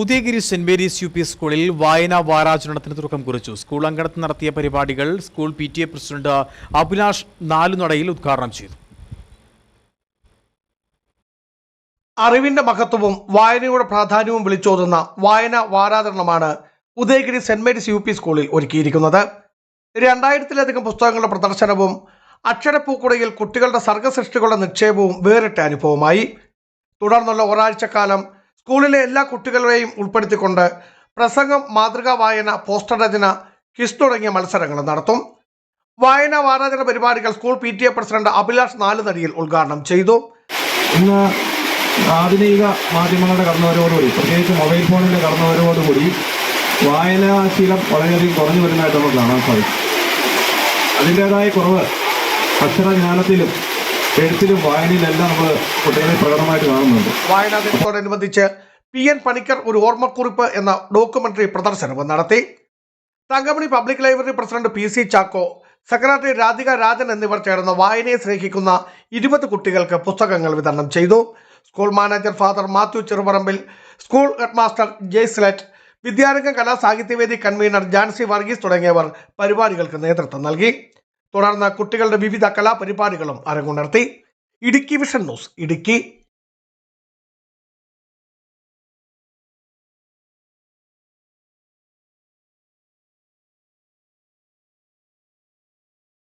Udayagiri Saint Mary's U P സ്കൂളിൽ വായനാ വാരാചരണത്തിന് തുടക്കം കുറിച്ചു. സ്കൂൾ അങ്കണത്ത് നടത്തിയ പരിപാടികൾ school P T A president Abhilash നാലുനടയിൽ ഉദ്ഘാടനം ചെയ്തു. അറിവിന്റെ മഹത്വവും വായനയുടെ പ്രാധാന്യവും വിളിച്ചോതുന്ന വായന വാരാചരണമാണ് Udayagiri Saint Mary's U P സ്കൂളിൽ ഒരുക്കിയിരിക്കുന്നത്. രണ്ടായിരത്തിലധികം പുസ്തകങ്ങളുടെ പ്രദർശനവും അക്ഷരപ്പൂക്കുടയിൽ കുട്ടികളുടെ സർഗസൃഷ്ടികളുടെ നിക്ഷേപവും വേറിട്ട അനുഭവമായി. തുടർന്നുള്ള ഒരാഴ്ചക്കാലം സ്കൂളിലെ എല്ലാ കുട്ടികളെയും ഉൾപ്പെടുത്തിക്കൊണ്ട് പ്രസംഗം മാതൃകാ വായന പോസ്റ്റർ രചന ക്വിസ് തുടങ്ങിയ മത്സരങ്ങൾ നടത്തും. വായന വാരാചരണ പരിപാടികൾ school P T A president Abhilash നാലുനടിയിൽ ഉദ്ഘാടനം ചെയ്തു. ഇന്ന് ആധുനിക മാധ്യമങ്ങളുടെ കടന്നുവരവോടുകൂടി പ്രത്യേകിച്ച് മൊബൈൽ ഫോണിന്റെ കടന്നുവരവോടുകൂടി വായനാശീലം വളരെയധികം കുറഞ്ഞു വരുന്നതായിട്ട് നമുക്ക് കാണാൻ സാധിക്കും. അതിന്റെതായ കുറവ് അക്ഷരജ്ഞാനത്തിലും എഴുത്തിലും വായനയിലെല്ലാം നമ്മൾ കുട്ടികളെ പ്രകടമായിട്ട് കാണുന്നുണ്ട്. വായനാ ദിനത്തോടനുബന്ധിച്ച് പി എൻ പണിക്കർ ഒരു ഓർമ്മക്കുറിപ്പ് എന്ന ഡോക്യുമെന്ററി പ്രദർശനവും നടത്തി. Thankamani public library president P C Chacko secretary Radhika Rajan എന്നിവർ ചേർന്ന് വായനയെ സ്നേഹിക്കുന്ന ഇരുപത് കുട്ടികൾക്ക് പുസ്തകങ്ങൾ വിതരണം ചെയ്തു. School manager father Mathew Cherupparambil school head master Jaislet Vidyarangam Kala Sahithyavedi convener Jancy Varghese തുടങ്ങിയവർ പരിപാടികൾക്ക് നേതൃത്വം നൽകി. തുടർന്ന് കുട്ടികളുടെ വിവിധ കലാപരിപാടികളും അരങ്ങുണർത്തി. Idukki vision news Idukki.